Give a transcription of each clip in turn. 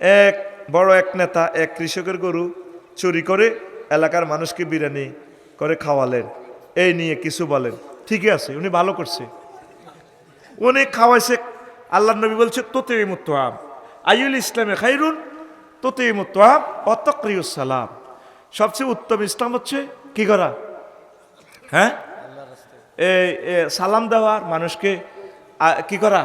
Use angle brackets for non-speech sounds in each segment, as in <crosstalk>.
এক বড় এক নেতা, এক কৃষকের গরু চুরি করে এলাকার মানুষকে বিরিয়ানি করে খাওয়ালেন। এই নিয়ে কিছু বলেন। ঠিকই আছে, উনি ভালো করছে। উনি খাওয়াইছে আল্লাহ নবী বলছে তোতে মুতাম আইউল ইসলামে খাইরুন তোতে মুতাম সালাম। সবচেয়ে উত্তম ইসলাম হচ্ছে কি করা? হ্যাঁ? এই সালাম দেওয়ার মানুষকে কি করা?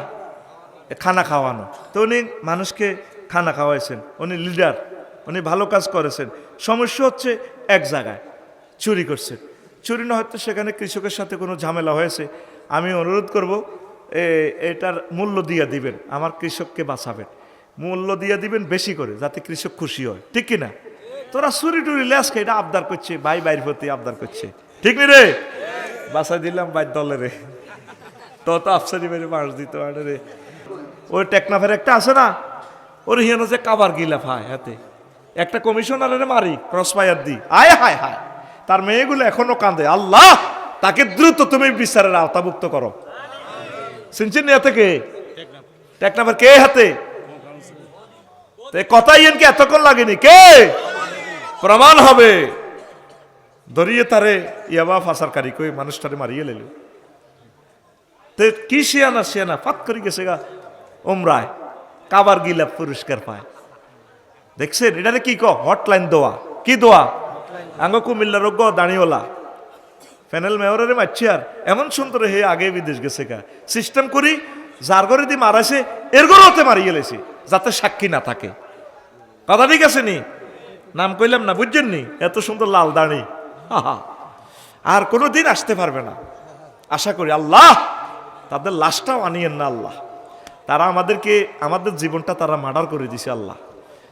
খানা খাওয়ানো। তো উনি মানুষকে খানা খাওয়াইছেন, উনি লিডার উনি ভালো কাজ করেছেন। সমস্যা হচ্ছে এক জায়গায়, চুরি করছেন চুরি না হয়তো সেখানে কৃষকের সাথে কোনো ঝামেলা হয়েছে। আমি অনুরোধ করব এটার মূল্য দিয়ে দিবেন, আমার কৃষককে বাঁচাবেন। মূল্য দিয়ে দিবেন বেশি করে, যাতে কৃষক খুশি হয়। ঠিক কি না তোরা চুরি টুরি লেসকে এটা আবদার করছে, ভাই বাইর প্রতি আবদার করছে। ঠিক নি রে? বাসায় দিলাম বাইর দলে রে। তো আফসারি মেরে মাস দিত আরে রে। ওই টেকনাফের একটা আছে না ওর হিয়ানো যে কাবার গিলা ফায় হাতে। একটা কমিশনারের মারি, ক্রস ফায়ার দি। আয়, হায় হায়। তার মেয়েগুলো এখনও কাঁদে। আল্লাহ, তাকে দ্রুত তুমি বিচারের আওতাভুক্ত করো। সিনচিন নিয়ে থেকে টেকনাফের কে হাতে? তো এ কথা ইয়েন কি, এতক্ষণ লাগেনি। কে? প্রমাণ হবে। ধরিয়ে তারে ইয়াবা ফাঁসারকারী কই মানুষটারে মারিয়ে লেল তে কি শিয়ানা শিয়ানা? ফাত করে গেছে গা। ওমরায় কাবার গিলা পুরস্কার পায়। দেখছেন? এটা কি ক হটলাইন দোয়া। কি দোয়া? আঙ্গ কুমিল্লা রোগ দাঁড়িওলা ফ্যানেল মেয়রের মারছি আর। এমন সুন্দর হে আগে বিদেশ গেছে গা। সিস্টেম করি, যার ঘরে দি মারাছে এর ঘরেতে মারিয়ে লেছি যাতে সাক্ষী না থাকে। কথা ঠিক আছে নি? নাম কইলাম না, বুঝছেন নি? এত সুন্দর লাল দাঁড়ি। আর কোনো দিন আসতে পারবে না। আশা করি আল্লাহ তাদের লাশটাও আনিয়েন না আল্লাহ। তারা আমাদেরকে, আমাদের জীবনটা তারা মার্ডার করে দিছে আল্লাহ।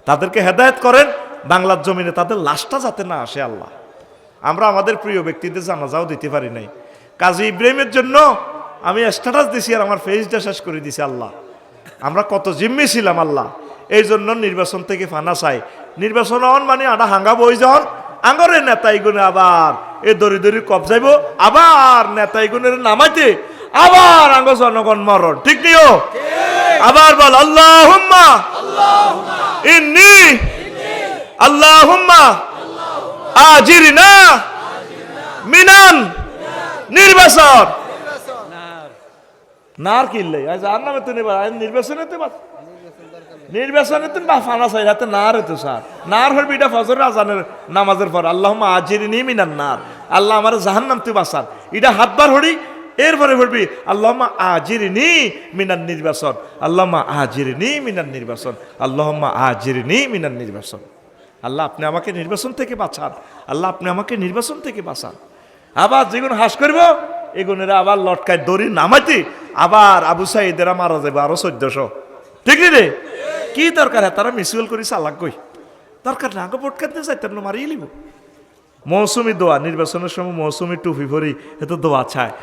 তাদেরকে হেদায়েত করেন, বাংলার জমিনে তাদের লাশটা যাতে না আসে আল্লাহ। আমরা আমাদের প্রিয় ব্যক্তিদের জানাজাও দিতে পারি নাই। কাজী ইব্রাহিমের জন্য আমি স্ট্যাটাস দিছি আর আমার ফেসটা শেষ করে দিছি আল্লাহ। আমরা কত জিম্মি ছিলাম আল্লাহ। এই জন্য নির্বাচন থেকে ফানা চাই। নির্বাচন হন মানে আডা হাঙ্গা বই যখন, আঙ্গরে নেতাই গুনে আবার এ দরি দরি কবজাইব আবার নেতাই গুনের নামাইতে, আবার আঙ্গ জনগণ মরণ। ঠিক নিও আবার বল আল্লাহ ইন্নি। আল্লাহ আজিরিনা। মিনান। নির্বাচন নার। কিনলে আর নামে তো নিবা আজ নির্বাচনে তো নির্বাচনে তো বা ফানা চাই হাতে নার হতো স্যার নার হরবি এটা ফজর আজানের নামাজের পর। আল্লাহ আজিরিনি মিনান নার। আল্লাহ আমার জাহান্নাম তুই বাসান এটা হাতবার হরি এরপরে বলবি আল্লাহমা আজিরিনি মিনান নির্বাচন আল্লাহমা আজিরিনি মিনান নির্বাচন আল্লাহমা আজিরিনি মিনান নির্বাচন আল্লাহ আপনি আমাকে নির্বাচন থেকে বাঁচান। আল্লাহ আপনি আমাকে নির্বাচন থেকে বাঁচান। আবার যেগুলো হাস করব, এগুনেরা আবার লটকায় দড়ি নামাইতে, আবার আবু সাইদেরা মারা যাবে আরও চোদ্দশো। ঠিক রে? কি দরকার হ্যাঁ তারা মিসুয়াল করি চালাক কই? দরকার না, আগে ভোট কাটতে চাইতেন না, মারিয়ে লিব মৌসুমি দোয়া নির্বাচনের সময় মৌসুমি টুপি ভরি এত দোয়া চায়।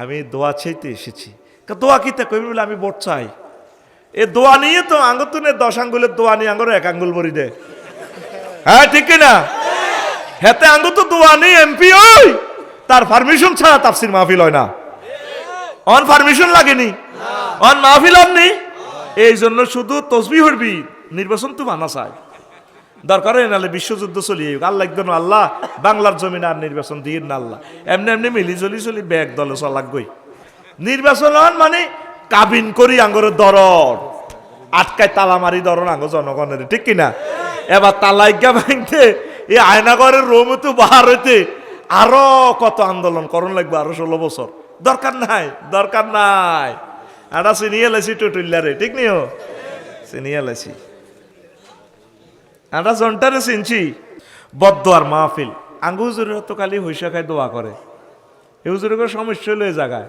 আমি দোয়া চাইতে এসেছি। দোয়া কিতে কবি বলে আমি ভোট চাই। এ দোয়া নিয়ে তো আঙ্গুতুনে দশ আঙ্গুলের দোয়া নিয়ে আঙ্গুর এক আঙ্গুল ভরি দে হ্যাঁ ঠিক না হেতে আঙ্গু তো দোয়া নেই, এমপি ওই! তার পারমিশন ছাড়া তাফসির মাহফিল হয় না। অন পারমিশন লাগেনি? অন মাহফিল অননি এই জন্য শুধু তসবি হরবি নির্বাচন তো মানা চায় দরকার হয় নাহলে বিশ্বযুদ্ধ চলিয়ে আল্লাহ একদম আল্লাহ, বাংলার জমিন আর নির্বাচন দিয়ে না আল্লাহ। এমনি এমনি মিলি চলি চলি ব্যাগ দলে চলাক গই নির্বাচন হন মানে কাবিন করি আঙ্গরের দরর। আটকায় তালা মারি দরন আঙ্গ জনগণের, ঠিক কিনা এবার তালাইগা ভাঙতে, এই আয়নাগরের রোম তো বাহার হইতে আরও কত আন্দোলন করণ লাগবে, আরও ষোলো বছর। দরকার নাই দরকার নাই। এটা চিনিয়ে লাইছি টুটুল্লারে, ঠিক নিও? চিনিয়ে লাইছি আমরা জনটারে চিনছি। বদোয়ার মাহফিল। আঙ্গু হুজুরের তো খালি হইসা খায় দোয়া করে। এই হুজুরের কোনো সমস্যা হলে এই জায়গায়।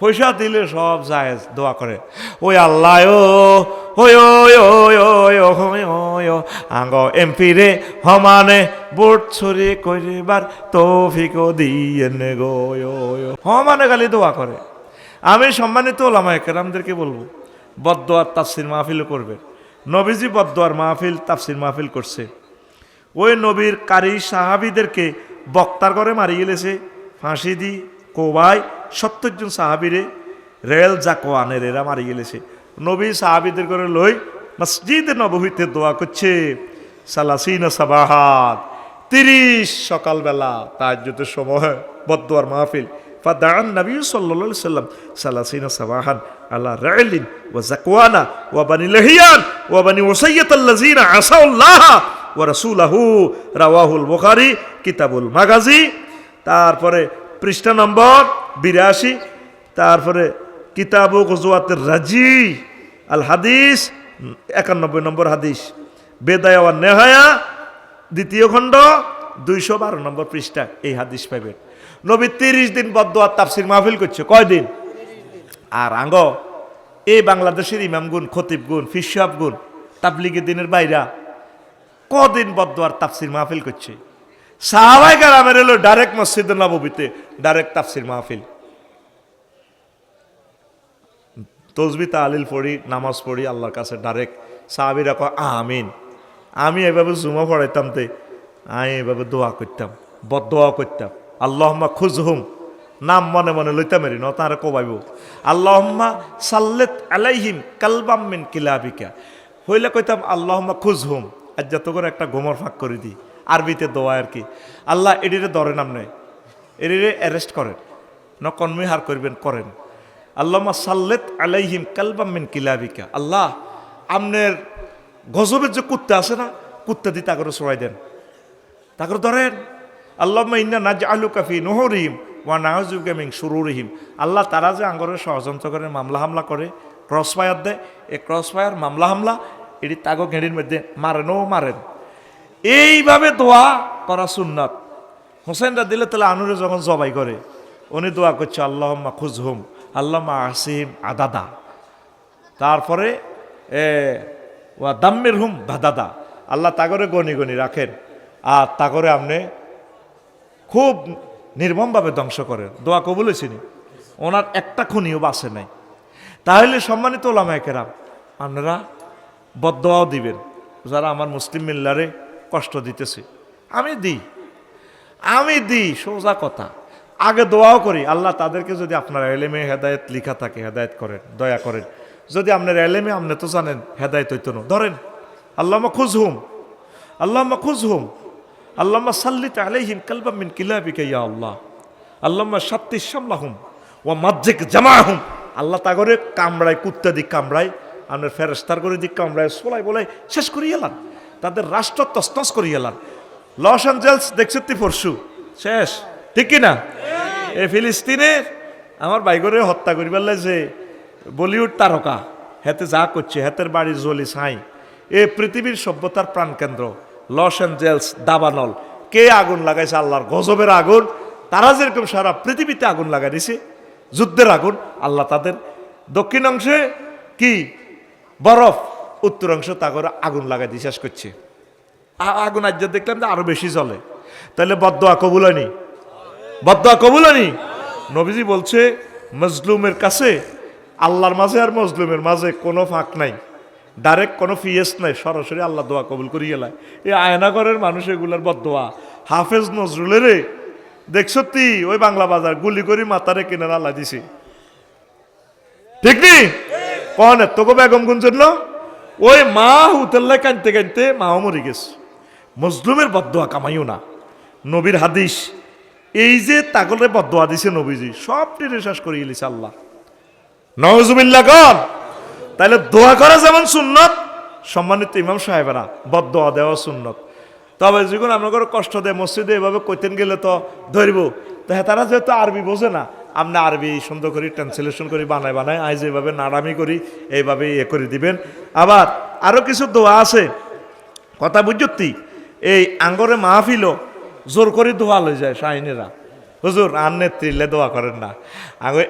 পয়সা দিলে সব যায় দোয়া করে। ওই আল্লাহ ও আঙ্গ এমপি রে হমানে বোট ছড়ি করিবার তৌফিক দিয়ে নে গো। হমানে খালি দোয়া করে। আমি সম্মানিত ওলামা একরামদেরকে বলব বদোয়ার তাফসির মাহফিল করবে। নবীজি বদোয়ার মাহফিল, তাফসির মাহফিল করছে। ওই নবীর কারি সাহাবিদেরকে বক্তার করে মারি গেলেছে ফাঁসি দি, কোবাই, সত্তর জন সাহাবিরে রেল জাকওয়ানের এরা মারি গেলেছে নবী সাহাবিদের করে লই মসজিদ নবহীতে দোয়া করছে, সালাসিনা সাবাহাত, তিরিশ সকালবেলা তাজ্জুদের সময় বদুয়ার মাহফিল। ফাদান নবী সাল্লা সাল্লাম সালাসিনা সাবাহান আল্লাহ রাইলিন ও জাকওয়ানা ও বানি লহিয়ান ও বানি ওসাইয়াতাল্লাজিনা আসাউল্লাহ ও রসুলাহু রাওয়াহুল বুখারি কিতাবুল তারপরে পৃষ্ঠা নম্বর বিরাশি, তারপরে কিতাবু গজুয়াতের রাজি আল হাদিস একানব্বই নম্বর হাদিস, বেদায় নেহায়া দ্বিতীয় খণ্ড দুইশো বারো নম্বর পৃষ্ঠা এই হাদিস পাইবেন। নবী তিরিশ দিন বদ্ধ আর তাফসির মাহফিল করছে। কয়দিন আর আঙ্গ, এই বাংলাদেশের ইমামগুন খতিবগুন ফিসাবগুন তাবলিগি দিনের বাইরা কদিন বদ্ধ আর তাফসির মাহফিল করছে? সাহাবাই কারামের এলো ডাইরেক্ট মসজিদ নবীতে ডাইরেক্ট তাফসির মাহফিল। তসবি তালিল পড়ি, নামাজ পড়ি, আল্লাহর কাছে ডাইরেক্ট সাহাবিরা কয়, আমিন। আমি এভাবে জুমা পড়াইতাম তে, আমি এভাবে দোয়া করতাম বদ দোয়া করতাম। আল্লাহম্মা খুজহুম। নাম মনে মনে লইতাম এরি ন তারা কবাইব। আল্লাহম্মা সাল্লেত আলাইহিম কালবাম মিন কিলাবিকা। হইলে কইতাম, আল্লাহম্মা খুজহুম। আজ যত করে একটা গোমর ফাঁক করে দিই আরবিতে দোয়া আর কি। আল্লাহ এডিরে ধরে নাম নেই এডিরে অ্যারেস্ট করেন, ন কর্মী হার করবেন, করেন। আল্লাহমা সাল্লেত আলাইহিম কালবাম মিন কিলাবিকা। আল্লাহ, আমনের গজবের যে কুত্তা আছে না, কুত্তা দিয়ে তাকে সরাই দেন। তাকে ধরেন। আল্লাহ আলু আল্লাহ তারা যে আঙ্গরের ষড়যন্ত্র করে, মামলা হামলা করে ক্রস ফায়ার দেয়, এই ক্রস ফায়ার মামলা হামলা, এটি তাগো ঘেড়ির মধ্যে মারেনও মারেন। এইভাবে দোয়া করা সুন্নাত। হোসেনরা দিলে তাহলে আনুরে যখন জবাই করে, উনি দোয়া করছে, আল্লাহম্মা খুজহুম আল্লাহমা আসিম আদাদা। তারপরে ওয়া দাম্মের হুম ভাদাদা আল্লাহ তাগরে গনি গনি রাখেন। আর তাগরে আপনি খুব নির্মমভাবে ধ্বংস করেন দোয়া কবুল হয়েছিনি ওনার একটা খুনিও বাসে নাই। তাহলে সম্মানিত ওলামায় কেরাম, আপনারা বদোয়াও দিবেন। যারা আমার মুসলিম মিল্লারে কষ্ট দিতেছে, আমি দিই। আমি দিই, সোজা কথা। আগে দোয়াও করি, আল্লাহ তাদেরকে যদি আপনার এলেমে হেদায়ত লিখা থাকে, হেদায়ত করেন, দয়া করেন। যদি আপনার এলেমে, আপনি তো জানেন, হেদায়ত হইতো না। ধরেন আল্লাহ খুজ হুম আল্লাহ খুজ হুম আল্লাহ সাল্লিত আলাইহিম কালবাম মিন কিলাবিকা ইয়া আল্লাহ। আল্লাহ সাত্তি সামলাহুম ও মাজ্জিক জামাহুম। আল্লাহ তাগরে কামড়ায়, কুত্তা দিক কামড়ায় আপনার ফেরেস্তার করে দিক কামড়ায়, সোলাই বলাই শেষ করিয়ে এলান। তাদের রাষ্ট্র তস্তস করিয়ে এলান। লস অ্যাঞ্জেলস দেখছি তুই পরশু? শেষ। ঠিক কি না এই ফিলিস্তিনের আমার বাইগরে হত্যা করিবার যে বলিউড তারকা, হেতে যা করছে, হেতের বাড়ি জলি সাই এ পৃথিবীর সভ্যতার প্রাণকেন্দ্র। লস অ্যাঞ্জেলস দাবানল। কে আগুন লাগাইছে? আল্লাহর গজবের আগুন। তারা যেরকম সারা পৃথিবীতে আগুন লাগাই দিছে, যুদ্ধের আগুন, আল্লাহ তাদের দক্ষিণ অংশে কি? বরফ। উত্তর অংশ তা করে আগুন লাগাই দিয়ে শেষ করছে। আগুন আজ দেখলাম যে আরও বেশি চলে তাহলে বদোয়া কবুল হয়নি? বদোয়া কবুল হয়নি? নবীজি বলছে, মজলুমের কাছে, আল্লাহর মাঝে আর মজলুমের মাঝে কোনো ফাঁক নাই। ডাইরেক্ট কোনো ফিয়েস নাই, সরাসরি আল্লাহ দোয়া কবুল করি গেলায় এই আয়নাগরের মানুষ এগুলার বদোয়া হাফেজ নজরুলের দেখছ তুই ওই বাংলা বাজার গুলি করি মাতারে কিনার আল্লাহ দিছে। ঠিক নি? কন তোকে বেগম গুন জন্য? ওই মা হুতেল্লাই কানতে কানতে মাও মরে গেছে। মজলুমের বদোয়া কামাইও না। নবীর হাদিস, এই যে তাগলে বদোয়া দিছে নবীজি, সব টেনে শেষ করে গেলিছে আল্লাহ। নজুবিল্লা কন তাহলে দোয়া করা যেমন সুন্নত, সম্মানিত ইমাম সাহেবেরা বদোয়া দেওয়া সুন্নত। তবে যখন আপনার কষ্ট দেয় মসজিদে এভাবে কইতেন গেলে তো ধরব। তো হ্যাঁ তারা যেহেতু আরবি বোঝে না, আপনি আরবি সুন্দর করে ট্রান্সলেশন করি বানায় বানায় আজ এইভাবে নাড়ামি করি, এইভাবে ইয়ে করে দিবেন। আবার আরও কিছু দোয়া আছে। কথা বুঝতি, এই আঙ্গরে মাহফিলও জোর করে দোয়া লই যায় শাহিনেরা। হুজুর, আর নেত্রীলে দোয়া করেন না। আগে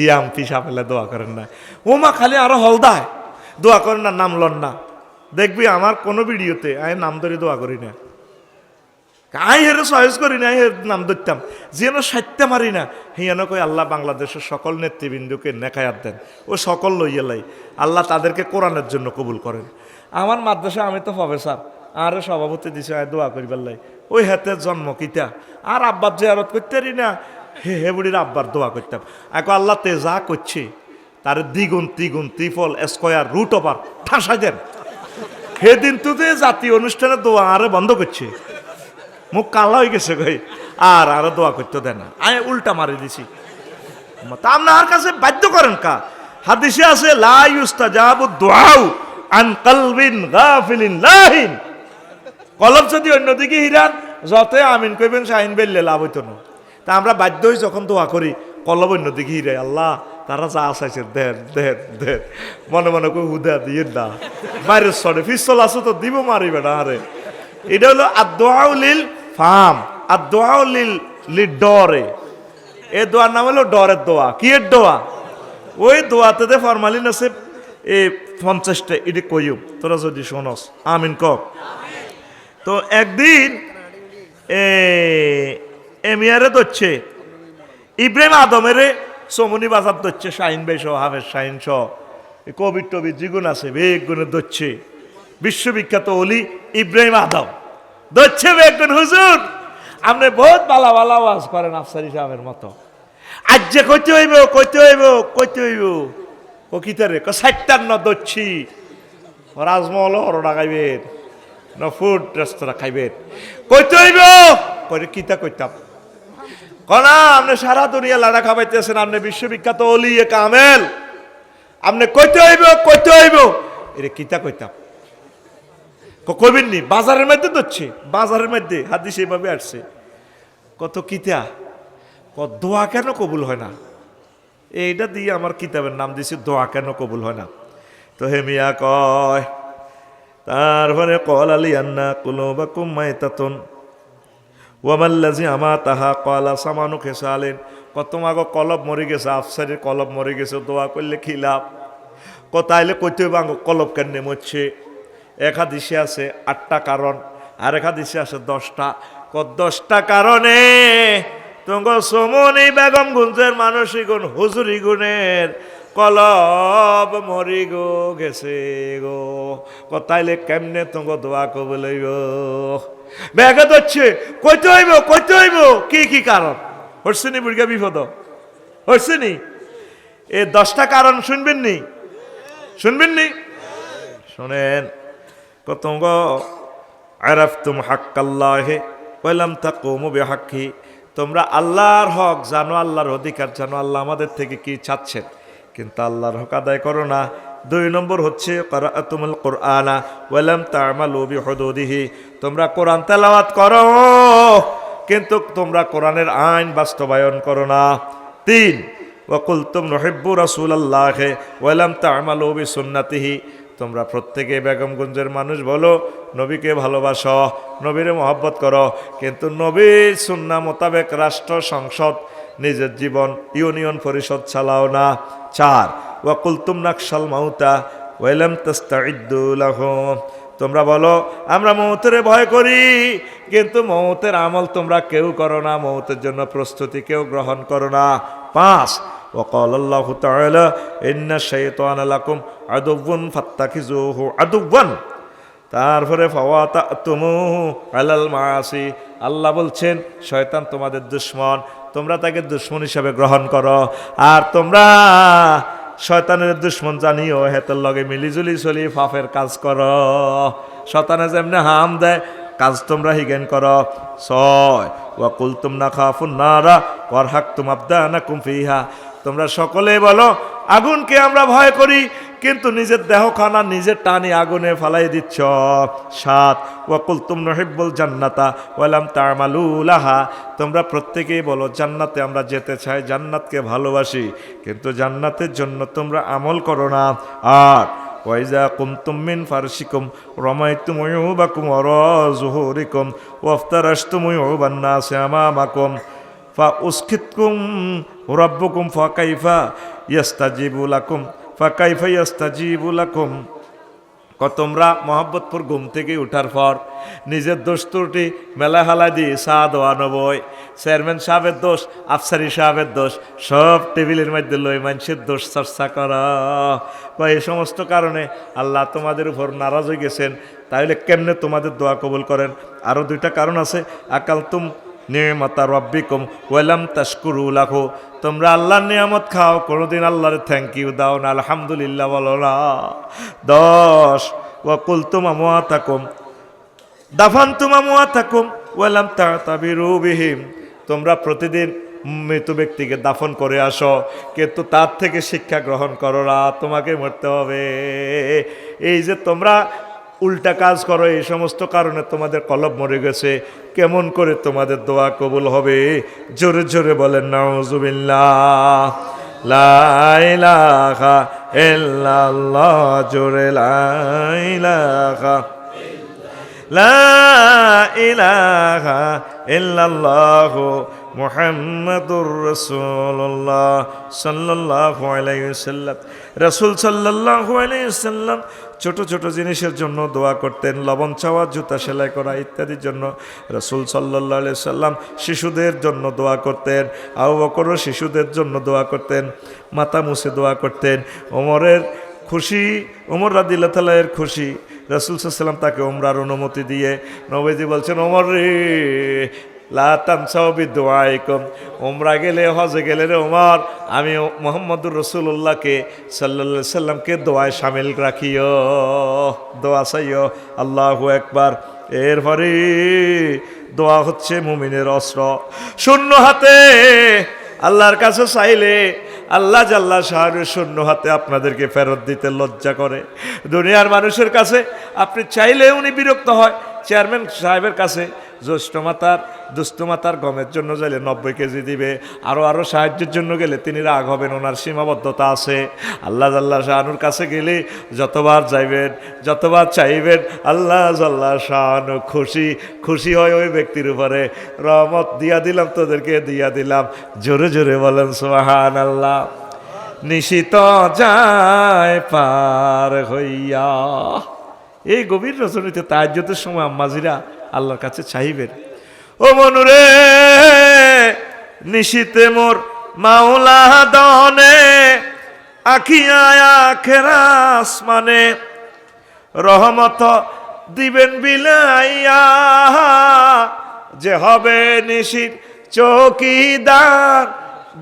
ইয়াম পিসা ফেলে দোয়া করেন না। ও মা খালি আরও হলদায়। দোয়া করেন না, নাম লন না। দেখবি আমার কোনো ভিডিওতে আমি নাম ধরে দোয়া করি না। আই হেরে সহজ করি না হের নাম ধরতাম। যেন সাইত্যা মারি না, হিয়ান কই আল্লাহ বাংলাদেশের সকল নেতৃবৃন্দকে নেখায়াত দেন। ও সকল লইয়ালাই আল্লাহ তাদেরকে কোরআনের জন্য কবুল করেন। আমার মাদ্রাসা, আমি তো প্রফেসর। আরে সভাপতি দিছে, আয় দোয়া করিবার লাই। ওই হাতে জন্ম কিতা? আর আব্বার জেয়ারত করতে পারি না? হে হে বুড়ির আব্বার দোয়া করতাম। এখন আল্লাহ তে যা করছে, তার দ্বিগুণ তিগুণ ত্রিফল স্কোয়ার রুট ওভার, ঠাসা দেন। সেদিন তো যে জাতীয় অনুষ্ঠানে দোয়া আরে বন্ধ করছে। মুখ কালা হয়ে গেছে কই? আর আরও দোয়া করতে দেয় না। আমি উল্টা মারি দিছি। তা আপনার কাছে বাধ্য করেন কা? হাদিসে আছে, লা ইউস্তাজাবু দুআউ আন কলবিন গাফিলিন লাহিন। কলব যদি অন্যদিকে হিরান যতই আমিন কইবেন শাহিন বেললে লাভ হইতো না। তা আমরা বাধ্য হই যখন দোয়া করি কলব অন্যদিকে হিরে আল্লাহ, তারা যা আসাইছে দেন দেন দেন। মনে মনে কই, হুদা দিয়ে না। বাইরের সরে, পিস্তল আছে তো দিব, মারিবে না আরে এটা হলো আদোয়াউলিল ফাম আদোয়াউলিল লি ডরে। এ দোয়ার নাম হলো ডরের দোয়া। কি এর দোয়া? ওই দোয়াতে দে ফরমালিন আছে, এ পঞ্চাশটা, এটি কইও। তোরা যদি শোনস, আমিন ক তো একদিন এমিয়ারে ধরছে, ইব্রাহিম আদমেরে সমনি বাজার ধরছে, শাহিন ভাই সহ, হাফেজ শাহিন সহ। কবির টবির জিগুন আছে, বেগ গুণে ধরছে। বিশ্ববিখ্যাত অলি ইব্রাহিম আদম। ধরছে বেগ গুণ হুজুর, আপনি বহুত বালা বালা ওয়াজ করেন আফসারি সাহেবের মতো। আজ যে কইতে হইব কইতে হইব কইতে হইব। ও কিতারে ক সাইটান্ন দচ্ছি রাজমহল হরডা খাইবেন না ফুড রেস্তোরাঁ খাইবেন কইতে হইব? কইরে কিতা কইতাম? কনা আপনি সারা দুনিয়া লাড়া খাবাইতেছেন আপনি বিশ্ববিখ্যাত অলি, এ কামেল। আপনি কইতে হইব কইতে হইব। এরে কিতা কইতাম? কইবেন নি? বাজারের মধ্যে ধরছে। বাজারের মধ্যে, হাদিস এইভাবে আসছে। কত কিতা ক, দোয়া কেন কবুল হয় না? এইটা দিয়ে আমার কিতাবের নাম দিছি, দোয়া কেন কবুল হয় না? তো হেমিয়া কয় তারপরে কল আলী আন্না কুলো বা কুম্মাই তাতন ওয়ামাল্লাজি আমা তাহা কলা সামানু খেসালেন। কত মাগো কলব মরে গেছে, আফসারের কলব মরে গেছে, দোয়া করলে কি লাভ? কোথাইলে কইতে বাঙ্গ কলব কেন মরছে? এক হাদিসে আছে আটটা কারণ আর এক হাদিসে আছে দশটা। দশটা কারণে? তোমার সমনি বেগম গুঞ্জের মানসিক গুণ, হুজুরি গুণের। কলব মরি গো, গেছে গো। কতাইলে কেমনে তোমাকে দোয়া কবে লইব? ব্যাগে ধরছে, কইতে হইব কইতে হইব? কি কি কারণ? হচ্ছে নি বুড়িগা বিপদ? হচ্ছে নি? এ দশটা কারণ শুনবেন নি? শুনবেন নি? শোনেন কতঙ্গ আরাফতুম হাক্কাল্লাহে কইলাম তা কৌমু বেহাক্কি। তোমরা আল্লাহর হক জানো, আল্লাহর অধিকার জানো, আল্লাহ আমাদের থেকে কি চাচ্ছেন? কিন্তু আল্লাহর হক আদায় করো না। দুই নম্বর হচ্ছে তোমরা কোরআন তেলাওয়াত করো, কিন্তু তোমরা কোরআনের আইন বাস্তবায়ন করো না। তিন, ওয়াকুলতুম নহিব্বু রাসূলুল্লাহে ওয়ালাম তামালু বিসুন্নাতিহি। তোমরা প্রত্যেকে বেগমগঞ্জের মানুষ বলো, নবীকে ভালোবাসো, নবীরে মহব্বত করো। কিন্তু নবীর সুন্না মোতাবেক রাষ্ট্র সংসদ, নিজের জীবন ইউনিয়ন পরিষদ চালাও না। চার ওয়াকুলতুম নাকশাল মাউতা ওয়েলাম তাস্তাইদ্দুলাহুম তোমরা বলো আমরা মৌতের ভয় করি কিন্তু মৌতের আমল তোমরা কেউ করো না মৌতের জন্য প্রস্তুতি কেউ গ্রহণ করো না পাঁচ وقال الله تعالى إن الشيطان لكم عدو فاتخذوه عدوا তারপরে ফাওয়াতা তুমুহু আলাল মাসি আল্লাহ বলছেন শয়তান তোমাদের দুশ্মন তোমরা তাকে দুশ্মন হিসাবে গ্রহণ করো। আর তোমরা শয়তানের দুশ্মন জানিও, হেতের লগে মিলিজুলি চলি ফাফের কাজ করো। শয়তানে যেমনি হাম দেয়, কাজ তোমরা হিগেন করো। ছয় ওয়াকুল তুমনা খাফুন নারা ওয়ার হাক তুম আবদানা কুমফিহা তোমরা সকলে বলো, আগুনকে আমরা ভয় করি। কিন্তু নিজের দেহখানা নিজের টানে আগুনে ফালাই দিচ্ছ। সাত ওকুল তুম নহিবুল জান্নাতা ওয়ালাম তামালুলাহা তোমরা প্রত্যেকেই বলো, জান্নাতে আমরা যেতে চাই, জান্নাতকে ভালোবাসি। কিন্তু জান্নাতের জন্য তোমরা আমল করো না। আর ওয়াইজা কুমতুম মিন ফারসিকুম রমাইতুম ওয়ুবাকুম ওরজুহুরিকুম ওয়াফতারাশতুম বান্না শ্যামা মাকুম ফা উসকিতকুম রব্বুকুম ফা কাইফা ইয়াস্তাজিবু আকুম ফাঁকাই তোমরা মোহাম্মদপুর ঘুম থেকে উঠার পর নিজের দোষ ত্রুটি মেলা হালা দিয়ে চা দোয়ানবই চেয়ারম্যান সাহেবের দোষ, আফসারি সাহেবের দোষ, সব টেবিলের মধ্যে লই মানুষের দোষ চর্চা করা। এই সমস্ত কারণে আল্লাহ তোমাদের উপর নারাজ হয়ে গেছেন। তাহলে কেমনে তোমাদের দোয়া কবুল করেন? আরও দুইটা কারণ আছে। আকাল তুম নিয়মতা রব্বিকুম ওয়েলাম তাশকুরু লাহু। তোমরা আল্লাহর নিয়ামত খাও, কোনোদিন আল্লাহর থ্যাংক ইউ দাও না, আলহামদুলিল্লাহ বলো না। দশ, ওয়া কুলতুম আমওয়াতাকুম। দাফান্তুম আমওয়াতাকুম, ওয়ালাম তাতাবিরু বিহিম। তোমরা প্রতিদিন মৃত ব্যক্তিকে দাফন করে আসো, কিন্তু তার থেকে শিক্ষা গ্রহণ করো না, তোমাকে মরতে হবে। এই যে তোমরা উল্টা কাজ করো, এই সমস্ত কারণে তোমাদের কলব মরে গেছে। কেমন করে তোমাদের দোয়া কবুল হবে? জোরে জোরে বলেন ইল্লাল্লাহ, জোরে লা ইলাহা। লা মুহাম্মাদুর রাসূলুল্লাহ সাল্লাল্লাহু আলাইহি ওয়াসাল্লাম। রাসূল সাল্লাল্লাহু আলাইহি ওয়াসাল্লাম ছোট ছোট জিনিসের জন্য দোয়া করতেন, লবণ চাওয়া, জুতা সেলাই করা ইত্যাদির জন্য রাসূল সাল্লাল্লাহু আলাইহি সাল্লাম শিশুদের জন্য দোয়া করতেন আউ বকরও শিশুদের জন্য দোয়া করতেন, মাতা মুছে দোয়া করতেন, ওমরের খুশি, ওমর রাদিল্লা তালায়ের খুশি। রসুল সাল্লাম তাকে ওমরার অনুমতি দিয়ে নবীজি বলছেন, ওমর রে লাতামসাউবিদ্দোয়াইকম ওমরা গেলে হজে গেলে রে ওমর আমি মোহাম্মদুর রসুল্লাহকে সাল্লা সাল্লামকে দোয়ায় সামিল রাখিও, দোয়া চাইও। আল্লাহ একবার এরপরে দোয়া হচ্ছে মুমিনের অস্ত্র। শূন্য হাতে আল্লাহর কাছে চাইলে আল্লাহ জাল্লা শাহরুর শূন্য হাতে আপনাদেরকে ফেরত দিতে লজ্জা করে। দুনিয়ার মানুষের কাছে আপনি চাইলে উনি বিরক্ত হয় চেয়ারম্যান সাহেবের কাছে জ্যৈষ্ঠ মাতার, দুস্থ মাতার গমের জন্য চাইলে নব্বই কেজি দিবে আরও আরও সাহায্যের জন্য গেলে তিনি রাগ হবেন, ওনার সীমাবদ্ধতা আছে। আল্লাহ জাল্লাহ শাহানুর কাছে গেলে যতবার যাইবেন, যতবার চাইবেন, আল্লাহ জাল্লাহ শাহানু খুশি খুশি হয় ওই ব্যক্তির উপরে। রহমত দিয়া দিলাম, তোদেরকে দিয়া দিলাম। জোরে জোরে বলেন সোহান আল্লাহ নিশিত যায় পার হইয়া। এই গভীর রচনীতে তাজ্যতের সময় আম্মাজিরা আল্লাহর কাছে চাইবেন ও মনুরে, নিশিতে মোর মাওলা দনে আখিয়া খেরাস মানে রহমত দিবেন বিলাইয়া, যে হবে নিশির চৌকিদার,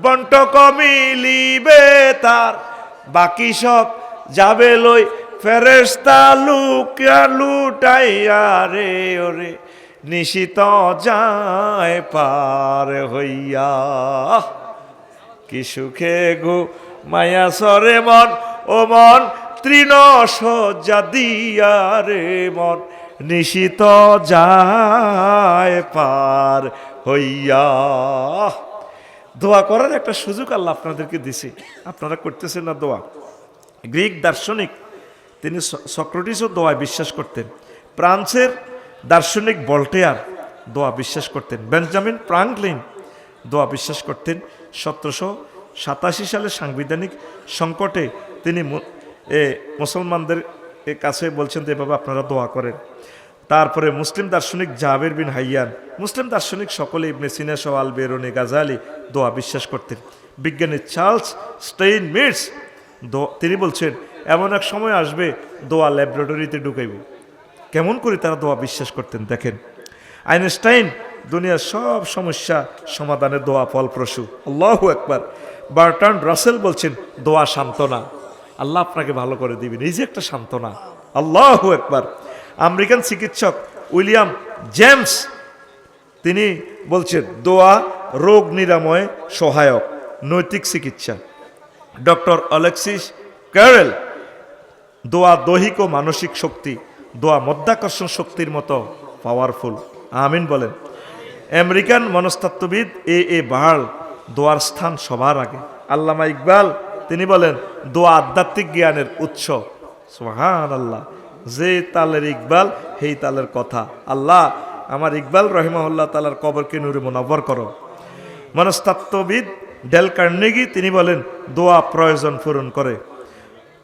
বন্টক মিলিবে তার, বাকি সব যাবে লই ফেরেস্তা লুকিয়া লুটাইয়া রে, ওরে, নিশিত যায় পার হইয়া। কি সুখে গো মায়া সরে মন, ও মন, তৃণ সজ্জা দিয়া রে মন, নিশিত যায় পার হইয়া। দোয়া করার একটা সুযোগ আল্লাহ আপনাদেরকে দিছে। আপনারা করতেছেন না দোয়া। গ্রিক দার্শনিক তিনি সক্রেটিসও দোয়া বিশ্বাস করতেন। ফ্রান্সের দার্শনিক বল্টেয়ার দোয়া বিশ্বাস করতেন। বেঞ্জামিন প্রাঙ্কলিন দোয়া বিশ্বাস করতেন। সতেরোশো সাতাশি সালে সাংবিধানিক সংকটে তিনি মুসলমানদের কাছে বলছেন যে, এভাবে আপনারা দোয়া করেন। তারপরে মুসলিম দার্শনিক জাবের বিন হাইয়ান। মুসলিম দার্শনিক সকলে ইবনে সিনা সহ আল বেরোনি গাজালি দোয়া বিশ্বাস করতেন। বিজ্ঞানী চার্লস স্টেইন মিটস তিনি বলছেন এমন এক সময় আসবে, দোয়া ল্যাবরেটরিতে ঢুকাইব। কেমন করে তারা দোয়া বিশ্বাস করতেন, দেখেন। আইনস্টাইন দুনিয়ার সব সমস্যা সমাধানে দোয়া ফলপ্রসূ। আল্লাহ একবার বার্টান রাসেল বলছেন, দোয়া সান্ত্বনা। আল্লাহ আপনাকে ভালো করে দিবেন। এই যে একটা সান্ত্বনা। আল্লাহ একবার আমেরিকান চিকিৎসক উইলিয়াম জেমস, তিনি বলছেন, দোয়া রোগ নিরাময়ে সহায়ক, নৈতিক চিকিৎসা। ডক্টর অলেক্সিস ক্যারেল দোয়া দৈহিক ও মানসিক শক্তি, দোয়া মধ্যাকর্ষণ শক্তির মতো পাওয়ারফুল আমিন বলেন। আমেরিকান মনস্তাত্ত্ববিদ এ এ বাহাল দোয়ার স্থান সবার আগে। আল্লামা ইকবাল, তিনি বলেন, দোয়া আধ্যাত্মিক জ্ঞানের উৎস। সোহান আল্লাহ যে তালের ইকবাল, সেই তালের কথা। আল্লাহ, আমার ইকবাল রহিমাউল্লাহ তালার কবরকে নূরে মোনাব্বর করো। মনস্তাত্ত্ববিদ ডেল কার্নেগি, তিনি বলেন, দোয়া প্রয়োজন পূরণ করে।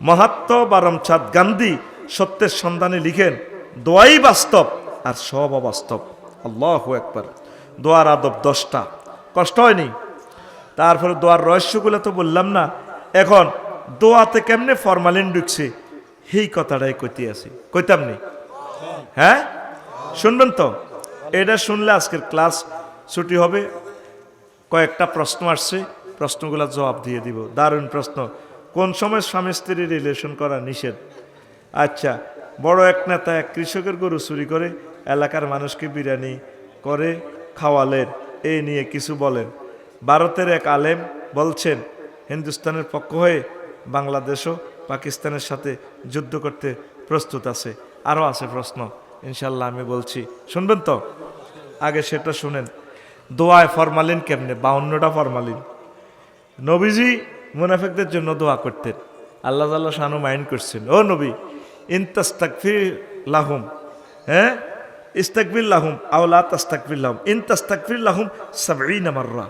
মহাত্ম বারমচাঁদ গান্ধী সত্যের সন্ধানে লিখেন, দোয়াই বাস্তব আর সব অবাস্তব। আল্লাহ একবার দোয়ার আদব দশটা। কষ্ট হয়নি? তারপরে দোয়ার রহস্যগুলো তো বললাম না। এখন দোয়াতে কেমনে ফরমালিন ঢুকছে, সেই কথাটাই কইতে আছি। কইতাম নি? হ্যাঁ? শুনবেন তো, এটা শুনলে আজকের ক্লাস ছুটি হবে, কয়েকটা প্রশ্ন আসছে, প্রশ্নগুলোর জবাব দিয়ে দিব। দারুণ প্রশ্ন। কোন সময় স্বামী স্ত্রী রিলেশন করা নিষেধ? আচ্ছা বড় এক নেতা এক কৃষকের গরু চুরি করে এলাকার মানুষকে বিরিয়ানি করে খাওয়ালেন। এই নিয়ে কিছু বলেন। ভারতের এক আলেম বলছেন, হিন্দুস্তানের পক্ষ হয়ে বাংলাদেশও পাকিস্তানের সাথে যুদ্ধ করতে প্রস্তুত আছে। আরও আছে প্রশ্ন। ইনশাল্লাহ আমি বলছি। শুনবেন তো? আগে সেটা শুনেন। দোয়ায় ফরমালিন কেমনে? বাউন্নটা ফরমালিন। নবীজি মুনাফেকদের জন্য দোয়া করতেন। আল্লাহ তাল্লাহ শানু মাইন্ড করছেন, ও নবী ইনতাস্তাকফির লাহুম হ্যাঁ? ইস্তাকবির লাহুম আওলা তাস্তাকবির লাহুম, ইন তাস্তাকফির লাহুম সাবঈন মাররা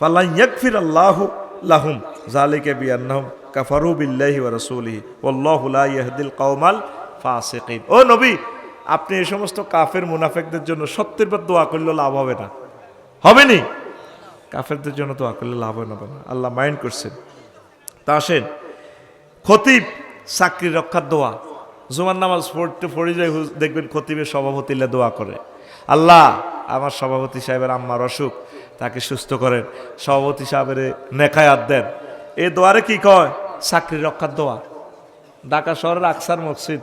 ফালা ইয়াগফির আল্লাহু লাহুম, যালিকা বিআন্নাহুম কাফারু বিল্লাহি ওয়া রাসূলিহি, ওয়াল্লাহু লা ইয়াহদিল ও নবী, আপনি এই সমস্ত কাফের মুনাফেকদের জন্য সত্যের পর দোয়া করলে লাভ হবে না। হবে নি? কাফেরদের জন্য দোয়া করলে লাভ হবে না। আল্লাহ মাইন্ড করছেন তা আসেন। খতিব চাকরি রক্ষার দোয়া। জুমার নামাজ পড়তে পড়ে যায় দেখবেন খতিবের সভাপতিলে দোয়া করে। আল্লাহ, আমার সভাপতি সাহেবের আম্মার অসুখ, তাকে সুস্থ করেন। সভাপতি সাহেবের নেখায়াত দেন। এ দোয়ারে কি কয়? চাকরি রক্ষার দোয়া। ঢাকা শহরের আকসার মসজিদ,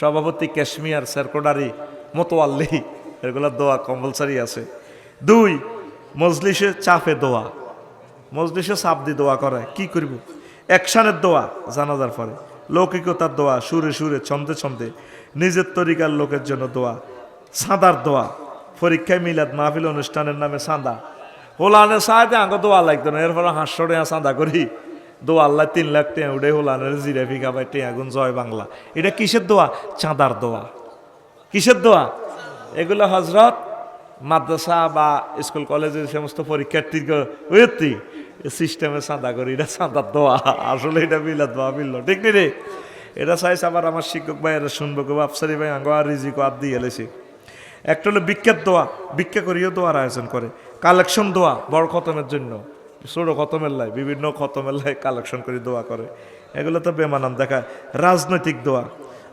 সভাপতি ক্যাশমিয়ার সেরকোডারি, মতোয়াল্লি, এগুলো দোয়া কম্পালসারি আছে। দুই, মজলিসে চাপে দোয়া। মজলিসে চাপ দিয়ে দোয়া করে কি করব? একশানের দোয়া জানাজার পরে। লৌকিকতার দোয়া, সুরে সুরে, ছন্দে ছন্দে। নিজের তরিকার লোকের জন্য দোয়া সাঁদার দোয়া। পরীক্ষায় মিলাদ মাহফিল অনুষ্ঠানের নামে সাঁদা। হোলানে সাহায্যে আঙ্গ দোয়া লাগতো না, এরপরে হাঁসশো টাকা চাঁদা করি। দোয়া আল্লাহ তিন লাখ টেঁ উঠে হোলানের জিরাফি খাবাই টেঁ আগুন জয় বাংলা। এটা কিসের দোয়া? চাঁদার দোয়া। কিসের দোয়া? এগুলো হজরত মাদ্রাসা বা স্কুল, কলেজের সমস্ত পরীক্ষার্থীর সিস্টেমে চাঁদা করি, এটা চাঁদার দোয়া আসলে এটা মিলাদ দোয়া মিলল। ঠিক নি রে? এটা চাইছে আবার আমার শিক্ষক ভাই এরা শুনব কেউ আফসারি ভাই, আঙ্গো আর রিজিক আদ দিয়ে এলেছি একটা হলো বিখ্যাত দোয়া ভিক্ষা করিও দোয়ার আয়োজন করে। কালেকশন দোয়া বড় খতমের জন্য। ছোট খতমের লাই, বিভিন্ন খতমের লাই কালেকশন করে দোয়া করে। এগুলো তো বেমানান দেখায়। রাজনৈতিক দোয়া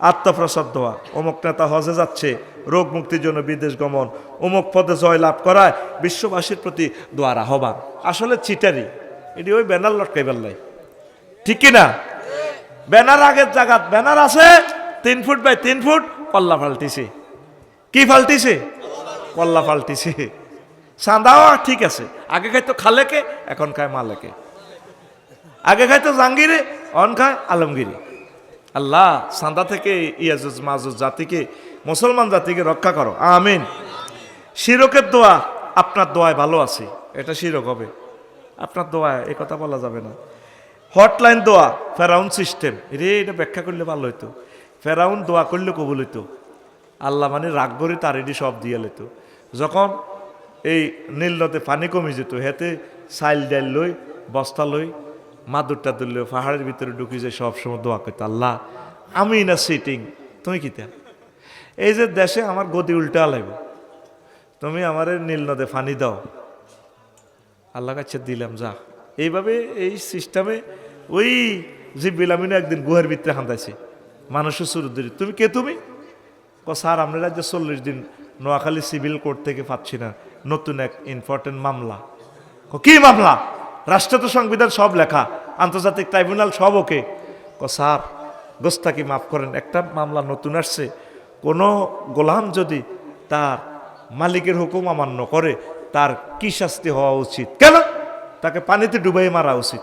আত্মপ্রসাদ দেওয়া। অমুক নেতা হজে যাচ্ছে, রোগ মুক্তির জন্য বিদেশ গমন। অমুক পদে জয় লাভ করায় বিশ্ববাসীর প্রতি দোয়ার আহ্বান। আসলে চিটারি, এটি ওই ব্যানার লটকাইবার লাই ঠিক কিনা? ব্যানার আগের জায়গাত ব্যানার আছে, তিন ফুট বাই তিন ফুট কল্লা ফাল্টিছে। কি ফাল্টিছে? কল্লা ফাল্টিছে। চাঁদাও ঠিক আছে। আগে খাইতো খালেকে, এখন খায় মালেকে। আগে খাইতো জাঙ্গিরে অন খায় আলমগিরি। আল্লাহ চাঁদা থেকে ইয়াজুজ মাজুজ জাতিকে, মুসলমান জাতিকে রক্ষা করো। আমিন। শিরকের দোয়া, আপনার দোয়ায় ভালো আছে। এটা শিরক হবে। আপনার দোয়ায় এ কথা বলা যাবে না। হটলাইন দোয়া, ফেরাউন সিস্টেম। রে, এটা ব্যাখ্যা করলে ভালো হইতো। ফেরাউন দোয়া করলে কবুল হইতো। আল্লাহ মানে রাগ করে তার এটি সব দিয়ে লইতো যখন এই নীল নদে পানি কমে যেত হেতে সাইল ডাইল লই, বস্তা লই মাদুর টাদুর পাহাড়ের ভিতরে ঢুকি যায় সবসময় দোয়া করতো, আল্লাহ, আমি না সিটিং তুমি কিতা এই যে দেশে আমার গতি উল্টা লাগবে। তুমি আমার নীল নদে পানি দাও। আল্লাহ কাছে দিলাম, যা। এইভাবে এই সিস্টেমে ওই যে বিলামিনে একদিন গুহার ভিতরে হান্দাইছে মানুষের শুরু দিলি তুমি কে তুমি? ক স্যার আমরা রাজ্যে চল্লিশ দিন নোয়াখালী সিভিল কোর্ট থেকে পাচ্ছি না। নতুন এক ইম্পর্টেন্ট মামলা। কি মামলা? রাষ্ট্র তো সংবিধান সব লেখা, আন্তর্জাতিক ট্রাইব্যুনাল সব ওকে। ক, স্যার গোস্তাকি মাফ করেন, একটা মামলা নতুন আসছে। কোনো গোলাম যদি তার মালিকের হুকুম অমান্য করে, তার কি শাস্তি হওয়া উচিত? কেন? তাকে পানিতে ডুবাই মারা উচিত।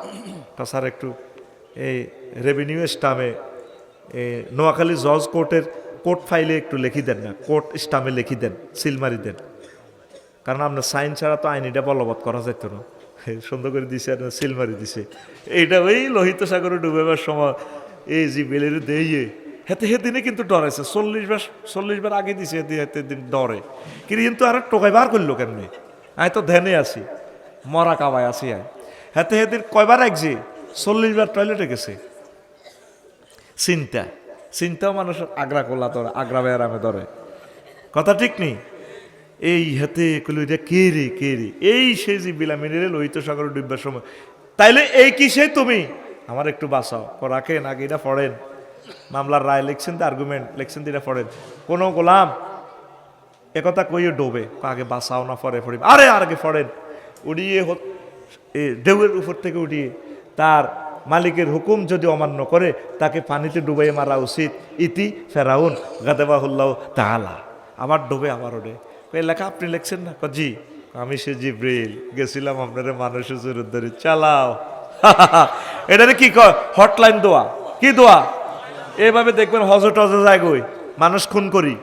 তা স্যার, একটু এই রেভিনিউ স্টামে নোয়াখালী জজ কোর্টের কোর্ট ফাইলে একটু লিখি দেন না, কোর্ট স্টামে লিখি দেন, সিল মারি দেন। কারণ আপনার সাইন ছাড়া তো আইনিটা বলবৎ করা যেত না। সুন্দর করে দিছে আর সিল মারি দিছে। এইটা ওই লোহিত সাগরে ডুবেবার সময় এই যে বেলের দিয়ে হেতে হে দিনে কিন্তু ডরাইছে। চল্লিশ বার চল্লিশ বার আগে দিছে হেতে হেতে দিন ডরে। কিন্তু আর টোকাইবার করল কেমনি? আমি তো ধ্যানে আছি, মরা কাবায় আছি আয়। হেতে হেদিন কয়বার একজি, চল্লিশ বার টয়লেটে গেছে। চিন্তা, চিন্তাও মানুষের আগ্রা কোলা ধরে, আগ্রা বেয়ারামে ধরে। কথা ঠিক নেই? এই হাতে কইল এটা কে রে কে রে? এই সে যে বিলামিনের লোহিত সাগর ডুববার সময়। তাইলে এই কি সে তুমি? আমার একটু বাঁচাও। রাখেন, আগে এটা পড়েন। মামলার রায় লিখছেন তো আর্গুমেন্ট লিখছেন তো, এটা পড়েন। কোনো গোলাম একথা কইয়ে ডোবে। আগে বাঁচাও না, পরে পড়ে আরে, আর আগে পড়েন। উড়িয়ে ঢেউয়ের উপর থেকে উঠিয়ে তার মালিকের হুকুম যদি অমান্য করে, তাকে পানিতে ডুবাই মারা উচিত। ইতি ফেরাউন, গাদেবাহুল্লাহ তাহলা আবার ডোবে আবার ওডে লেখা আপনি লেখছেন না? জি, আমি সে জিব্রিল, গেছিলাম আপনার মানুষের জোরদারি চালাও। <laughs> এটা কি হটলাইন দোয়া। কি দোয়া? এভাবে দেখবেন হজ টজ যায় গই মানুষ খুন করি।